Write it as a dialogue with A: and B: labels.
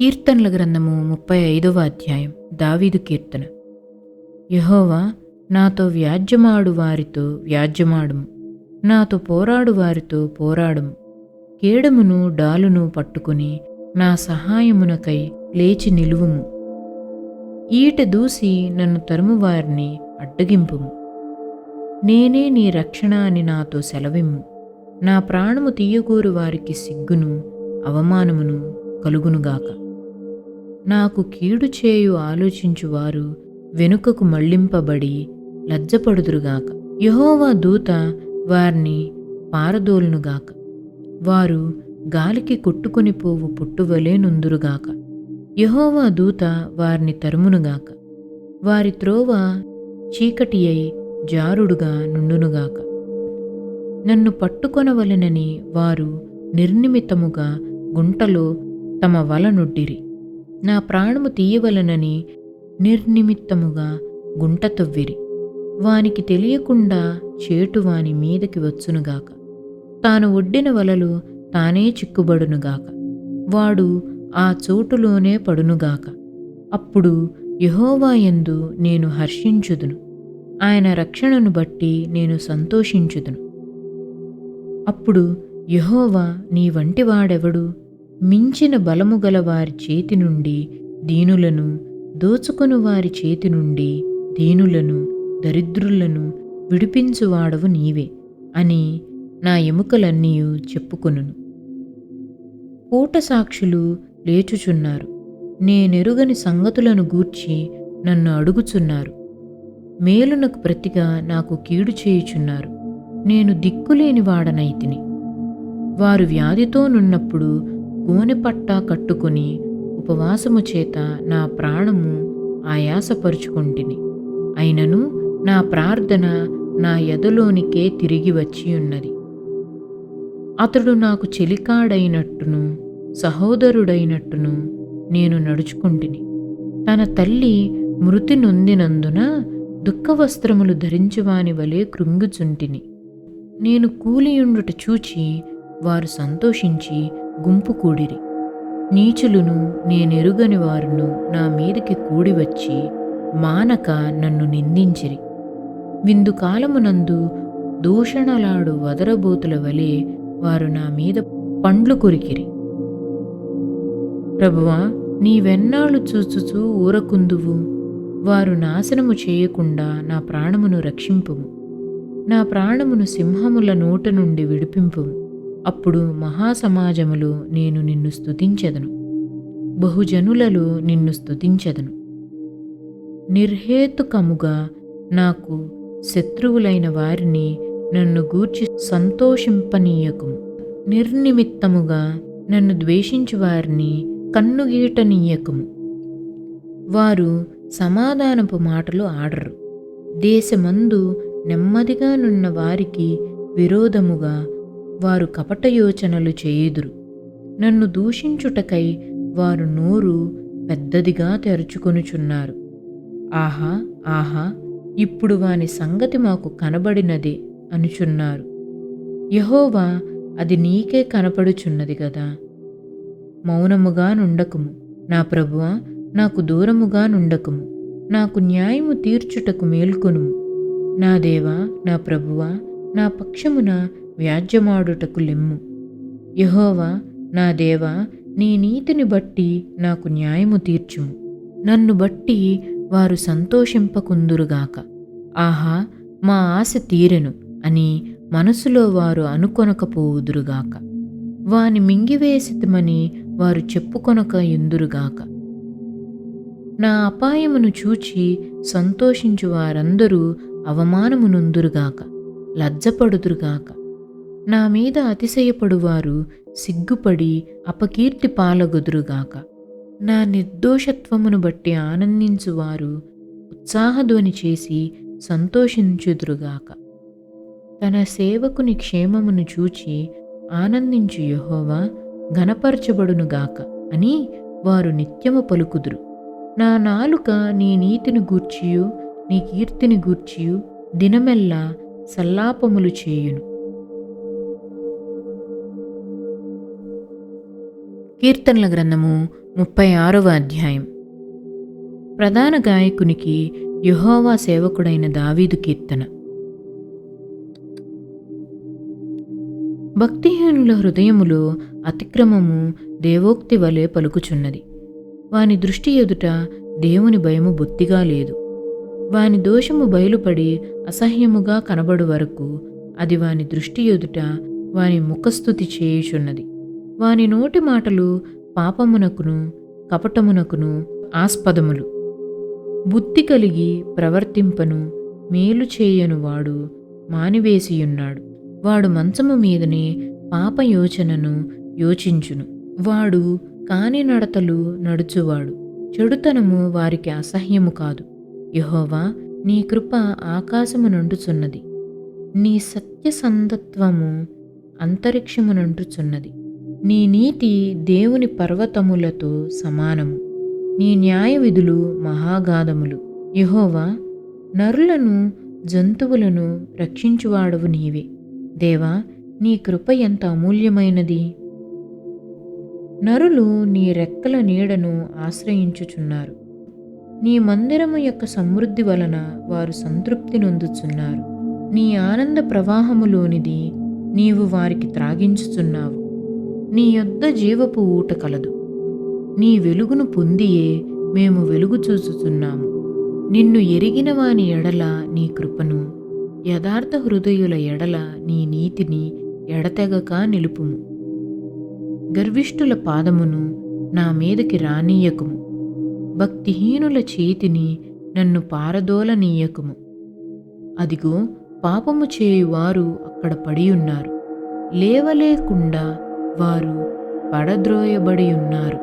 A: కీర్తనల గ్రంథము ముప్పై ఐదవ అధ్యాయం దావీదు కీర్తన. యహోవా నాతో వ్యాజ్యమాడు వారితో వ్యాజ్యమాడుము. నాతో పోరాడు వారితో పోరాడుము. కేడమును డాలును పట్టుకుని నా సహాయమునకై లేచి నిలువుము. ఈట దూసి నన్ను తరుము వారిని అడ్డగింపుము. నేనే నీ రక్షణ అని నాతో సెలవిమ్ము. నా ప్రాణము తీయగోరు వారికి సిగ్గును అవమానమును కలుగునుగాక. నాకు కీడు చేయు ఆలోచించువారు వెనుకకు మళ్ళింపబడి లజ్జపడుదురుగాక. యహోవా దూత వారిని పారదోలునుగాక. వారు గాలికి కొట్టుకుని పోవు పుట్టువలే నుందురుగాక. యహోవా దూత వారిని తరుమునుగాక. వారి త్రోవ చీకటి అయి జారుడుగా నుండునుగాక. నన్ను పట్టుకొనవలెనని వారు నిర్నిమితముగా గుంటలో తమ వలనొడ్డిరి నా ప్రాణము తీయవలనని నిర్నిమిత్తముగా గుంట తవ్విరి. వానికి తెలియకుండా చేటు వాని మీదకి వచ్చునుగాక. తాను ఒడ్డిన వలలు తానే చిక్కుబడునుగాక. వాడు ఆ చోటులోనే పడునుగాక. అప్పుడు యహోవాయందు నేను హర్షించుదును. ఆయన రక్షణను బట్టి నేను సంతోషించుదును. అప్పుడు యహోవా నీ వంటి వాడెవడు? మించిన బలము గల వారి చేతి నుండి దీనులను దోచుకొను వారి చేతి నుండి దీనులను దరిద్రులను విడిపించువాడవు నీవే అని నా ఎముకలన్నీ చెప్పుకొనును. కూట సాక్షులు లేచుచున్నారు. నేనెరుగని సంగతులను గూర్చి నన్ను అడుగుచున్నారు. మేలునకు ప్రతిగా నాకు కీడు చేయుచున్నారు. నేను దిక్కులేని వాడనైతిని. వారు వ్యాధితో నున్నప్పుడు గోనెపట్టా కట్టుకుని ఉపవాసము చేత నా ప్రాణము ఆయాసపరుచుకొంటిని. అయినను నా ప్రార్థన నా ఎదలోనికే తిరిగి వచ్చి ఉన్నది అతడు నాకు చెలికాడైనట్టును సహోదరుడైనట్టును నేను నడుచుకుంటిని. తన తల్లి మృతి నొందినందున దుఃఖవస్త్రములు ధరించువాని వలె కృంగుచుంటిని. నేను కూలియుండుట చూచి వారు సంతోషించి గుంపు కూడిరి. నీచులును నేనెరుగని వారును నా మీదకి కూడివచ్చి మానక నన్ను నిందించిరి. విందు కాలమునందు దూషణలాడు వదరబోతుల వలె వారు నా మీద పండ్లు కొరికిరి. ప్రభువా నీవెన్నాళ్ళు చూచుచూ ఊరకుందువు? వారు నాశనము చేయకుండా నా ప్రాణమును రక్షింపుము. నా ప్రాణమును సింహముల నోట నుండి విడిపింపుము. అప్పుడు మహాసమాజములో నేను నిన్ను స్తుతించెదను. బహుజనులలో నిన్ను స్తుతించెదను. నిర్హేతుకముగా నాకు శత్రువులైన వారిని నన్ను గూర్చి సంతోషింపనీయకుము. నిర్నిమిత్తముగా నన్ను ద్వేషించు వారిని కన్నుగీటనీయకము. వారు సమాధానపు మాటలు ఆడరు. దేశమందు నెమ్మదిగా నున్న వారికి విరోధముగా వారు కపట యోచనలు చేయుదురు. నన్ను దూషించుటకై వారు నోరు పెద్దదిగా తెరుచుకొనుచున్నారు. ఆహా ఆహా ఇప్పుడు వాని సంగతి మాకు కనబడినదే అనుచున్నారు. యహోవా అది నీకే కనపడుచున్నది గదా. మౌనముగా నుండకుము. నా ప్రభువ నాకు దూరముగా నుండకుము. నాకు న్యాయము తీర్చుటకు మేల్కొనుము. నా దేవా నా ప్రభువా నా పక్షమున వ్యాజ్యమాడుటకు లెమ్ము. యహోవా నా దేవా నీ నీతిని బట్టి నాకు న్యాయము తీర్చుము. నన్ను బట్టి వారు సంతోషింపకుందురుగాక. ఆహా మా ఆశ తీరెను అని మనసులో వారు అనుకొనకపోవుదురుగాక. వాని మింగివేసితమని వారు చెప్పుకొనక ఎందురుగాక. నా అపాయమును చూచి సంతోషించు వారందరూ అవమానమునుందురుగాక లజ్జపడుదురుగాక. నా మీద అతిశయపడువారు సిగ్గుపడి అపకీర్తి పాలగుదురుగాక. నా నిర్దోషత్వమును బట్టి ఆనందించువారు ఉత్సాహధ్వని చేసి సంతోషించుదురుగాక. తన సేవకుని క్షేమమును చూచి ఆనందించు యహోవా ఘనపరచబడునుగాక అని వారు నిత్యము పలుకుదురు. నా నాలుక నీ నీతిని గూర్చియు నీ కీర్తిని గూర్చియు దినమెల్లా సల్లాపములు చేయును. కీర్తనల గ్రంథము ముప్పై ఆరవ అధ్యాయం. ప్రధాన గాయకునికి యుహోవా సేవకుడైన దావీదు కీర్తన. భక్తిహీనుల హృదయములో అతిక్రమము దేవోక్తి వలె పలుకుచున్నది. వాని దృష్టి ఎదుట దేవుని భయము బొత్తిగా లేదు. వాని దోషము బయలుపడి అసహ్యముగా కనబడు వరకు అది వాని దృష్టి ఎదుట వాని ముఖస్థుతి చేయుచున్నది. వాని నోటి మాటలు పాపమునకును కపటమునకును ఆస్పదములు. బుద్ధి కలిగి ప్రవర్తింపను మేలు చేయను వాడు మానివేసియున్నాడు. వాడు మంచము మీదనే పాపయోచనను యోచించును. వాడు కాని నడతలు నడుచువాడు. చెడుతనము వారికి అసహ్యము కాదు. యహోవా నీ కృప ఆకాశమునంటుచున్నది నీ సత్యసంధత్వము అంతరిక్షమునంటుచున్నది నీ నీతి దేవుని పర్వతములతో సమానము. నీ న్యాయ విధులు మహాగాధములు. యహోవా నరులను జంతువులను రక్షించువాడవు నీవే. దేవా నీ కృప ఎంత అమూల్యమైనది. నరులు నీ రెక్కల నీడను ఆశ్రయించుచున్నారు. నీ మందిరము యొక్క సమృద్ధి వలన వారు సంతృప్తి నొందుచున్నారు. నీ ఆనంద ప్రవాహములోనిది నీవు వారికి త్రాగించుచున్నావు. నీ యొద్ద జీవపు ఊట కలదు. నీ వెలుగును పొందియే మేము వెలుగు చూచుచున్నాము నిన్ను ఎరిగిన వాని ఎడల నీ కృపను యథార్థ హృదయుల ఎడల నీ నీతిని ఎడతెగక నిలుపుము. గర్విష్ఠుల పాదమును నా మీదకి రానీయకుము. భక్తిహీనుల చేతిని నన్ను పారదోలనీయకుము. అదిగో పాపము చేయువారు అక్కడ పడియున్నారు. లేవలేకుండా వారు పడద్రోయబడి ఉన్నారు